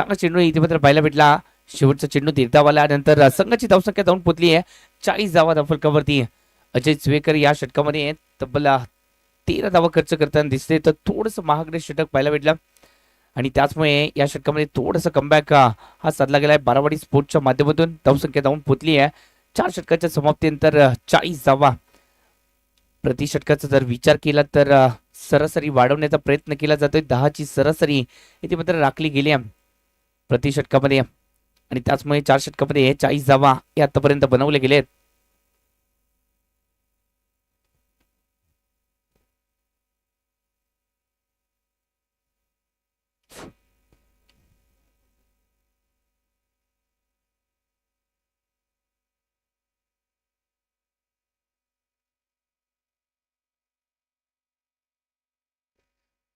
चांगला चेंडू इथे मात्र पाहायला भेटला. शेवटचा चेंडू तीर्थावाला नंतर संघाची धावसंख्या जाऊन पोचली आहे. चाळीस धावा धावफलकावरती अजय चवेकर या षटकामध्ये तब्बल तेरा धावा खर्च करताना दिसते तर थोडंसं महागडे षटक पाहायला भेटलं. आणि त्याचमुळे या षटकामध्ये थोडंसं कमबॅक हा साधला गेला आहे. बारावाडी स्पोर्टच्या माध्यमातून धावसंख्या जाऊन पोचली आहे. चार षटकाच्या समाप्तीनंतर चाळीस धावा प्रति षटकाचा जर विचार केला तर सरासरी वाढवण्याचा प्रयत्न केला जातोय. दहाची सरासरी इथे मात्र राखली गेली आहे. प्रति षटकामध्ये. आणि त्याचमुळे चार षटकामध्ये चाळीस धावा हे आतापर्यंत बनवले गेलेत.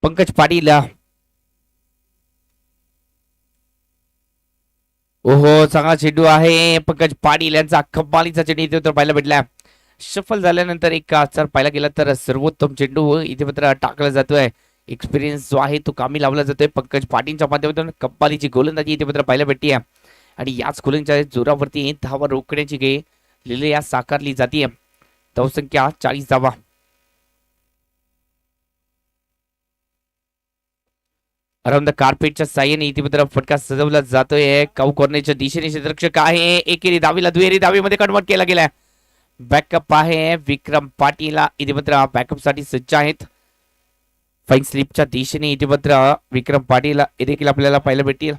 पंकज पाटील ओहो चांगला चेंडू आहे. पंकज पाटील यांचा कमालीचा चेंडू इथे तर पाहायला भेटला सफल झाल्यानंतर एक आचार पाहायला गेला तर सर्वोत्तम चेंडू इथे मात्र टाकला जातोय. एक्सपिरियन्स जो आहे तो कामी लावला जातोय. पंकज पाटीलच्या माध्यमातून कप्पालीची गोलंदाजी इथे मात्र पाहायला भेटते आणि याच गोलंदाजी जोरावरती धावा रोखण्याची गे लिहिल्या साकारली जाते धावसंख्या चाळीस धावा अराउंड द कार्पेटच्या साह्याने इतिपत्र फटका सजवला जातोय. काऊ कॉर्नरच्या दिशेने क्षेत्ररक्षक आहे. एकेरी दावीला दुहेरी दावीमध्ये कन्वर्ट केला गेलाय. बॅकअप आहे विक्रम पाटीलला. इतिपत्र बॅकअपसाठी सज्ज आहेत. फाईन स्लिपच्या दिशेने इतिपत्र विक्रम पाटील हे देखील आपल्याला पाहायला भेटतील.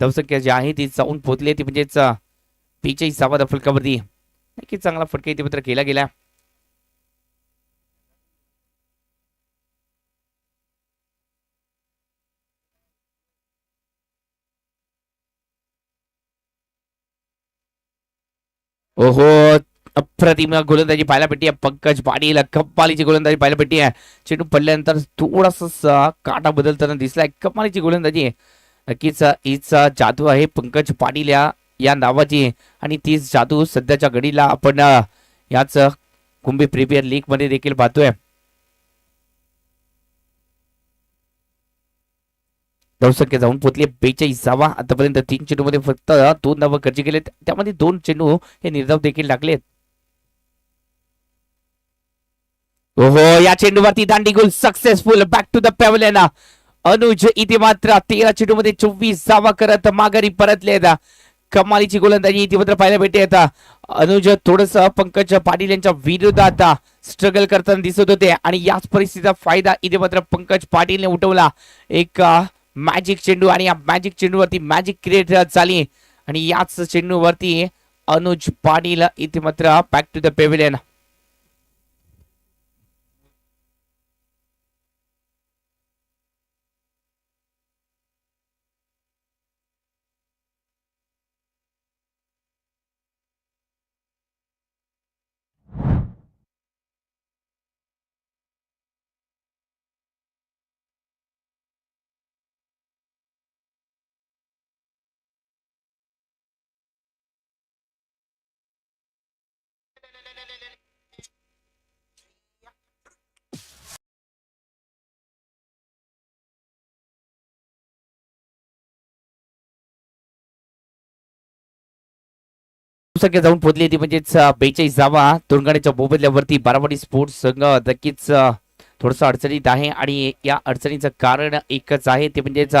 धावसंख्या जी आहे ती जाऊन पोहोचली. ती म्हणजेच बेचाळीस धावा फलकावरती. नक्की चांगला फटका इतिपत्र केला गेला ओहो अप्रतिम गोलंदाजी पाहायला भेटते पंकज पाटील कप्पालीची गोलंदाजी पाहायला आहे. चेंडू पडल्यानंतर थोडासा काटा बदलताना दिसलाय. कप्पालीची गोलंदाजी नक्कीच हीच जादू आहे पंकज पाटील या या नावाची. आणि तीच जादू सध्याच्या घडीला आपण याच कुंभी प्रीमियर लीगमध्ये देखील पाहतोय. धावसंख्या जाऊन पोहोचली बेचाळीस धावा आतापर्यंत तीन चेंडूमध्ये फक्त दोन धावा खर्च केले त्यामध्ये दोन चेंडू हे निर्धाव देखील टाकलेत ओहो या चेंडूवरती दांडी गोल successful back to the pavilion Anuj इथे मात्र तेरा चेंडूमध्ये चोवीस जावा करत माघारी परतले कमालीची गोलंदाजी इथे मात्र पाहायला भेटते. आता अनुज थोडस पंकज पाटील यांच्या विरोधात स्ट्रगल करताना दिसत होते. आणि याच परिस्थितीचा फायदा इथे मात्र पंकज पाटीलने उठवला. एक मॅजिक चेंडू आणि या मॅजिक चेंडूवरती मॅजिक क्रिएट झाली. आणि याच चेंडूवरती अनुज पाटील इथे मात्र बॅक टू द पेव्हिलियन संख्या जाऊन पोहोचली ती म्हणजेच बेचाळीस जावा. तोरंगाण्याच्या मोबदल्यावरती बारामती स्पोर्ट्स संघ नक्कीच थोडस अडचणीत आहे आणि या अडचणीचं कारण एकच आहे ते म्हणजेच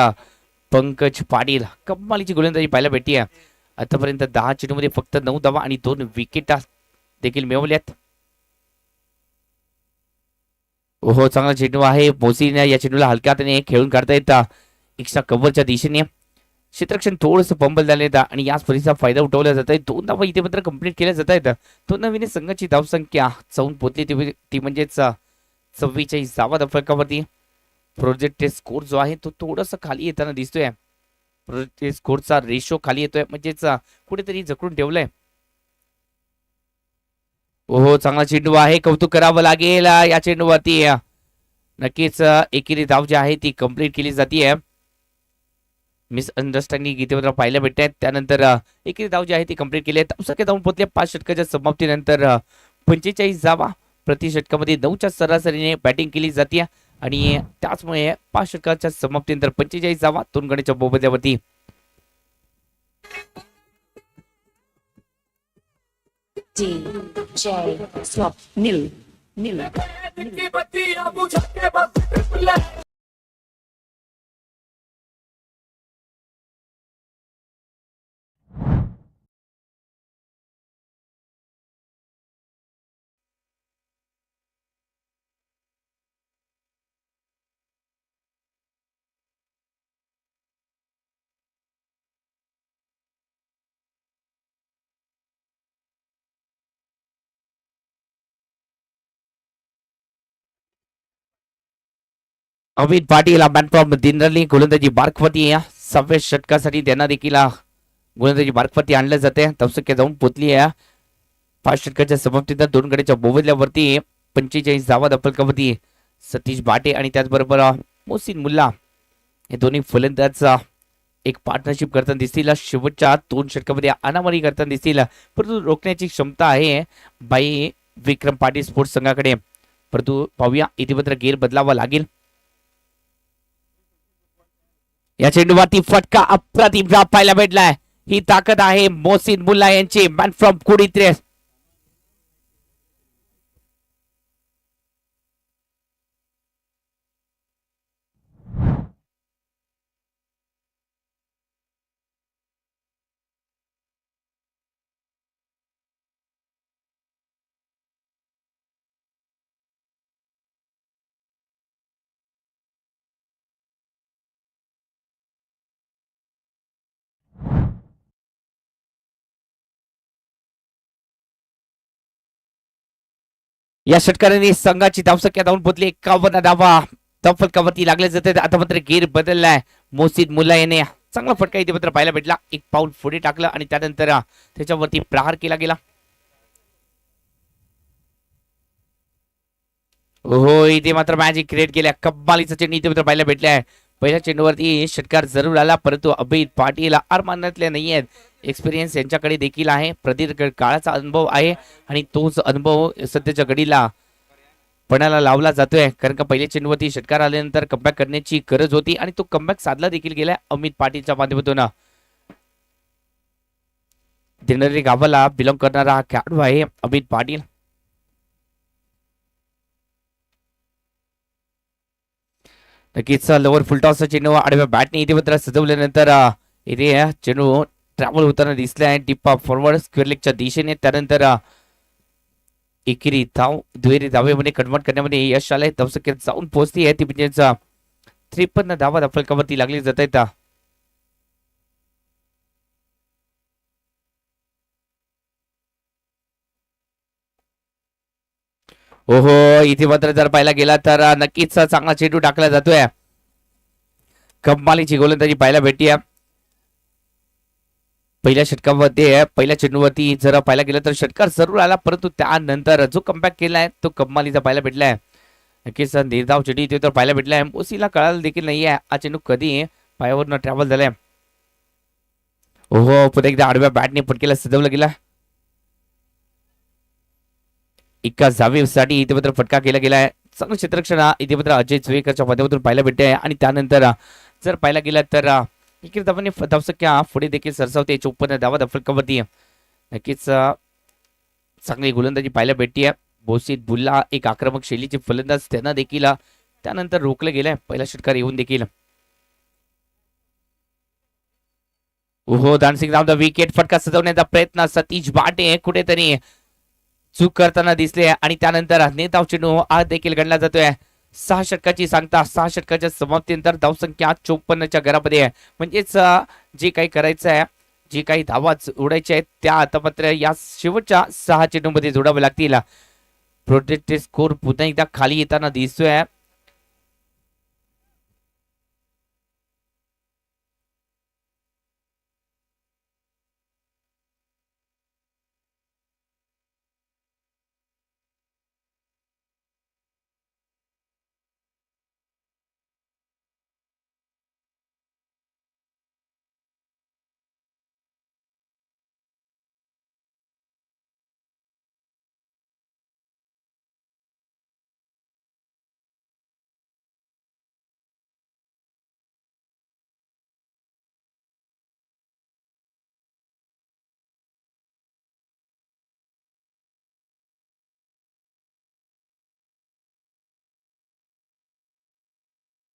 पंकज पाटील. कमालीची गोलंदाजी पाहायला भेटते आतापर्यंत दहा चेंडूमध्ये फक्त नऊ धावा आणि दोन विकेट देखील मिळवल्यात. हो चांगला चेंडू आहे. मोसीने या चेंडूला हलक्या हाताने खेळून काढता येतं. एक्स्ट्रा कव्हरच्या दिशेने. क्षेत्ररक्षण थोडंसं पंबल झाले येतं आणि याच परिस्थितीचा फायदा उठवला जात आहे दोन धावा इथे मात्र कंप्लीट केल्या जात आहेत. तो नवीन संघाची धावसंख्या जाऊन पोचली ती ती म्हणजेच चव्वेचाळीस धावा फरकावरती प्रोजेक्ट स्कोर जो आहे तो थोडासा खाली येताना दिसतोय. प्रोजेक्ट स्कोरचा रेशो खाली येतोय. म्हणजेच कुठेतरी जकडून ठेवलाय. ओहो चांगला चेंडू आहे. कौतुक करावं लागेल या चेंडूवरती. नक्कीच एकेरी धाव जी आहे ती कंप्लीट केली जाते मिसअंडरस्टँडिंग इथे मात्र पाहायला भेटत आहेत. त्यानंतर एकेरी धाव जी आहे ती कंप्लीट केली आहे. धावसंख्या जाऊन पोहोचल्या पाच षटकाच्या समाप्तीनंतर पंचेचाळीस धावा प्रति षटकामध्ये नऊच्या सरासरीने बॅटिंग केली जाते आणि त्याचमुळे पाच षटकाच्या समाप्तीनंतर पंचेचाळीस धावा दोन गण्याच्या मोबदल्यावरती D अमित पाटील हा दिनरली गोलंदाजी बारकवती या. सव्वीस षटकासाठी त्यांना देखील हा गोलंदाजी बारकवती आणलं जाते तवसक्या जाऊन पोचली आहे. पाच षटकाच्या समाप्तीत दोन गड्याच्या बोबदल्यावरती पंचेचाळीस धावा दफलकावरती सतीश भाटे आणि त्याचबरोबर मोसिन मुल्ला. हे दोन्ही फलंदाज एक पार्टनरशिप करताना दिसतील. शेवटच्या दोन षटकामध्ये अनामारी करताना दिसतील. परंतु रोखण्याची क्षमता आहे बाई विक्रम पाटील स्पोर्ट्स संघाकडे. परंतु पाहूया इथे मात्र गेर बदलावा लागेल. या चेंडूवरती फटका अप्रतिम पाहायला भेटलाय. ही ताकद आहे मोहसिन मुल्ला यांची. मॅन फ्रॉम कुडीत्रेस या षटकाराने संघाची धावसंख्या धावून पोचली एकावन्न धावा. धावफलकावरती लागले जाते. आता मात्र गेर बदललाय. मोसिद मुला याने चांगला फटका इथे मात्र पाहायला भेटला. एक पाऊल पुढे टाकलं आणि त्यानंतर त्याच्यावरती प्रहार केला गेला. हो इथे मात्र मॅजिक क्रिएट केल्या. कब्बालीचा चेंडू इथे मात्र पाहायला भेटलाय. पहिल्या चेंडूवरती षटकार जरूर आला परंतु अभित पाटील आर मानण्यातले नाही आहेत एक्सपिरियन्स यांच्याकडे देखील आहे. प्रदीर्घ काळाचा अनुभव आहे आणि तोच अनुभव सध्याच्या घडीला पणाला लावला जातोय. कारण का पहिल्या चेंडूवरती षटकार आल्यानंतर कमबॅक करण्याची गरज होती आणि तो कमबॅक साधला देखील गेलाय अमित पाटीलच्या माध्यमातून. दिनरी गावाला बिलॉंग करणारा हा खेळाडू आहे अमित पाटील. नक्कीच लोवर फुलटॉसचा चेंडू आडव्या बॅटने इथे मात्र सजवल्यानंतर इथे चेंडू ट्रॅव्हल होताना दिसले आहे. टिप्पा फॉरवर्ड स्क्वेअर लेगच्या दिशेने त्यानंतर एकेरी धाव दुहेरी धावेमध्ये म्हणजे कडमट करण्यामध्ये यश आलंय. धावसंख्येत जाऊन पोहोचली आहे. ती म्हणजेच त्रेपन्न धावा फलकावरती लागली जात आहेत ओहो इथे मात्र जर पाहायला गेला तर नक्कीच चांगला चेंडू टाकला जातोय. कमालीची गोलंदाजी पाहायला भेटी आहे. पहिल्या षटकामध्ये पहिल्या चेंडूवरती जर पाहायला गेलं तर षटकार जरूर आला परंतु त्यानंतर जो कमबॅक आहे तो कमालीचा पाहायला भेटलाय. नक्कीच निर्धाव चेंडू इथे तर पाहायला भेटलाय. ओसीला कळायला देखील नाहीये. हा चेंडू कधी पायावरनं ट्रॅव्हल झालाय. ओहो पुन्हा एकदा आडव्या बॅटने फटकेला सजवलं गेला. एका जावेसाठी इथे मात्र फटका केला गेलाय. चांगलं क्षेत्रक्षण हा इथे मात्र अजय चवेकरच्या माध्यमातून पाहायला भेटते आणि त्यानंतर जर पाहायला गेला तर अ, इकडे धावांनी धावसंख्या पुढे देखील सरसावते चोपन्न धावा फलकावरती नक्कीच चांगली गोलंदाजी पाहायला भेटते बोसीत बुल्ला एक आक्रमक शैलीचे फलंदाज त्यांना देखील त्यानंतर रोखलं गेलंय. पहिला षटकार येऊन देखील. हो दानसिंग राम विकेट फटका सजवण्याचा प्रयत्न. सतीश बाटे कुठेतरी चूक करताना दिसले आणि त्यानंतर नेताव चेंडू आज देखील गणला जातोय. सहा षटकाची सांगता सहा षटकाच्या समाप्तीनंतर धावसंख्या चोपन्नच्या घरामध्ये आहे. म्हणजेच जे काही करायचं आहे जे काही धावा उडायच्या आहेत त्या आता मात्र या शेवटच्या सहा चेंडूमध्ये जोडावे लागतील. प्रोटेक्टेड स्कोर पुन्हा एकदा खाली येताना दिसतोय.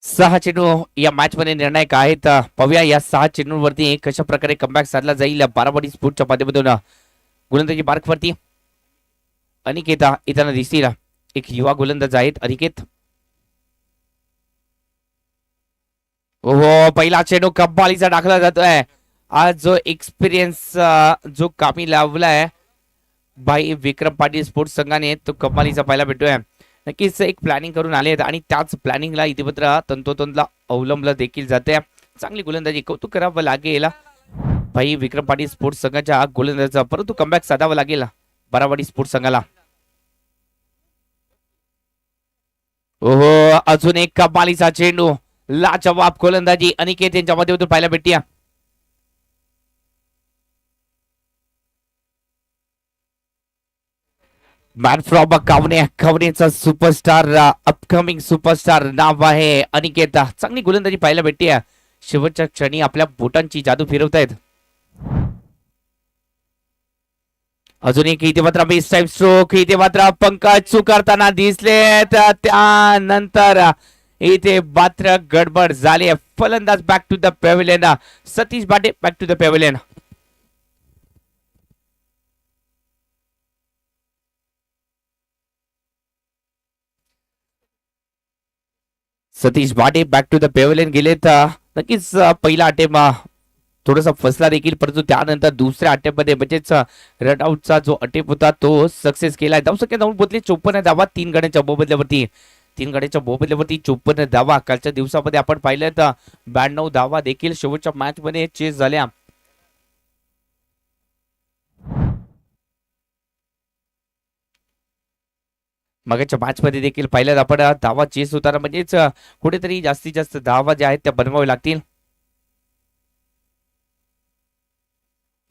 सहा चेंडू या मॅच मध्ये निर्णायक आहेत. पाहूया या सहा चेंडूंवरती कशा प्रकारे कमबॅक साधला जाईल. बाराबडी स्पोर्टच्या माध्यमातून गोलंदाजी मार्कवरती अनिकेता येताना दिसतील. एक युवा गोलंदाज आहेत अनिकेत. हो पहिला चेंडू कब्बालीचा टाकला जातोय. आज जो एक्सपिरियन्स जो कामी लावलाय भाई विक्रम पाटील स्पोर्ट्स संघाने तो कब्बालीचा पहिला भेटतोय. नक्कीच एक प्लॅनिंग करून आले आहेत आणि त्याच प्लॅनिंगला इतिपत्र तंतोतंतला अवलंबलं देखील जाते चांगली गोलंदाजी कौतुक करावं लागेल. भाई विक्रम पाटील स्पोर्ट्स संघाच्या गोलंदाजाचा परंतु कमबॅक साधावा लागेल बारावाडी स्पोर्ट्स संघाला. ओहो अजून एक कमालीचा चेंडू. लाजवाब गोलंदाजी अनिकेत यांच्या माध्यमातून पाहायला भेटूया. मॅन फ्रॉम कावणे कावणेचा सुपरस्टार अपकमिंग सुपरस्टार नाव आहे अनिकेत. चांगली गोलंदाजी पाहायला भेटते. शेवटच्या क्षणी आपल्या बोटांची जादू फिरवतायत. अजून एक इथे मात्र बेस्ट टाइम स्ट्रोक इथे मात्र पंकज चुकारताना दिसले त्यानंतर इथे मात्र गडबड झाली. फलंदाज back to the pavilion Satish Bate back to the pavilion Satish Bate back to the पेवलेन गेलेत. नक्कीच पहिला अटेम थोडासा फसला देखील परंतु त्यानंतर दुसऱ्या अटेम्पमध्ये म्हणजेच रनआउटचा जो अटेम्प होता तो सक्सेस केला. आहे धावसंख्या धावून पोहोचले चोपन्न धावा तीन गड्यांच्या मोबदल्यावरती. तीन गड्यांच्या मोबदल्यावरती चोपन्न धावा. कालच्या दिवसामध्ये आपण पाहिलं तर ब्याण्णव धावा देखील शेवटच्या मॅचमध्ये चेस झाल्या. मगच्या मॅच मध्ये देखील पाहिलं आपण धावा चेस होताना म्हणजेच कुठेतरी जास्तीत जास्त धावा ज्या आहेत त्या बनवाव्या लागतील.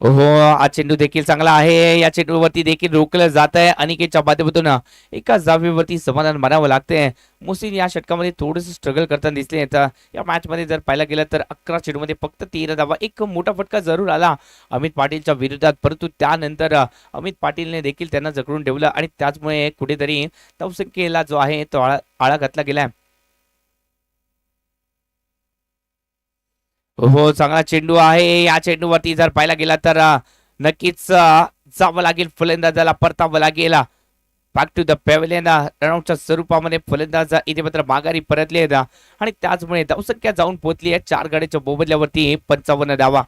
हो हा चेंडू देखील चांगला आहे. या चेंडूवरती देखील रोखलं जात आहे अनिकेतच्या माध्यमातून एकाच जावेवरती समाधान मानावं लागते मुसीन या षटकामध्ये थोडंसं स्ट्रगल करताना दिसले तर या मॅचमध्ये जर पाहायला गेलं तर अकरा चेंडूमध्ये फक्त तेरा धावा. एक मोठा फटका जरूर आला अमित पाटीलच्या विरोधात. परंतु त्यानंतर अमित पाटीलने देखील त्यांना जखडून ठेवलं आणि त्याचमुळे कुठेतरी धावसंख्येला जो आहे तो आळा आळा घातला गेलाय. हो चांगला चेंडू आहे. या चेंडूवरती जर पाहायला गेला तर नक्कीच जावं लागेल फलंदाजाला परतावं लागेल. बॅक टू द पेव्हिलियन रनआउटच्या स्वरूपामध्ये फलंदाज इथे मात्र माघारी परतले आहेत आणि त्याचमुळे धावसंख्या जाऊन पोहोचली आहे. चार गाड्याच्या मोबदल्यावरती पंचावन्न धावा.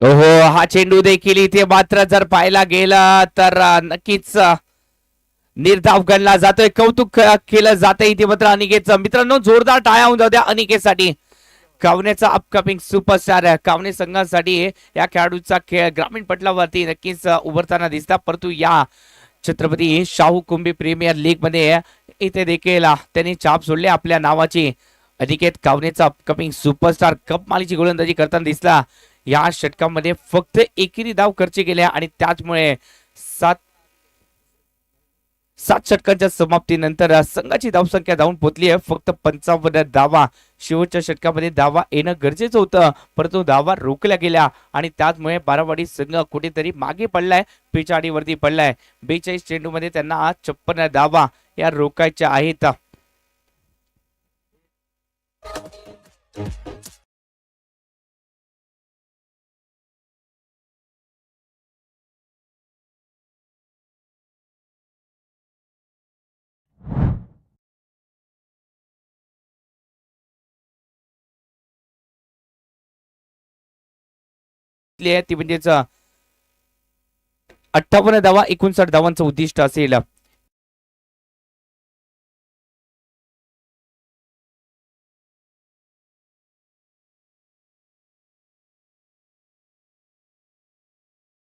हो हा चेंडू देखील इथे मात्र जर पाहायला गेला तर नक्कीच अ, निर्धाव गणला जातोय. कौतुक केलं जातंय इथे मात्र अनिकेतचं. मित्रांनो जोरदार टाळ्या होऊन जाऊ द्या अनिकेतसाठी. कावण्याचा अपकमिंग सुपरस्टार कावणे संघासाठी या खेळाडूचा खेळ ग्रामीण पटलावरती नक्कीच उभरताना दिसता परंतु या छत्रपती शाहू कुंभी प्रीमियर लीगमध्ये इथे देखील त्यांनी छाप सोडले आपल्या नावाची. अनिकेत कावनेचा अपकमिंग सुपरस्टार कप मालीची गोलंदाजी करताना दिसला. या षटकामध्ये फक्त एकेरी धाव खर्च केल्या आणि त्याचमुळे सात सात षटकांच्या समाप्तीनंतर संघाची धावसंख्या धावून पोहोचली आहे. फक्त पंचावन्न धावा शेवटच्या षटकामध्ये धावा येणं गरजेचं होतं. परंतु धावा रोखल्या गेल्या आणि त्याचमुळे बारावाडी संघ कुठेतरी मागे पडलाय पिछाडीवरती पडलाय. बेचाळीस चेंडूमध्ये त्यांना आज छप्पन्न धावा या रोखायच्या आहेत. आहे. ती म्हणजेच अठ्ठावन्न धावा एकोणसाठ धावांचं उद्दिष्ट असेल.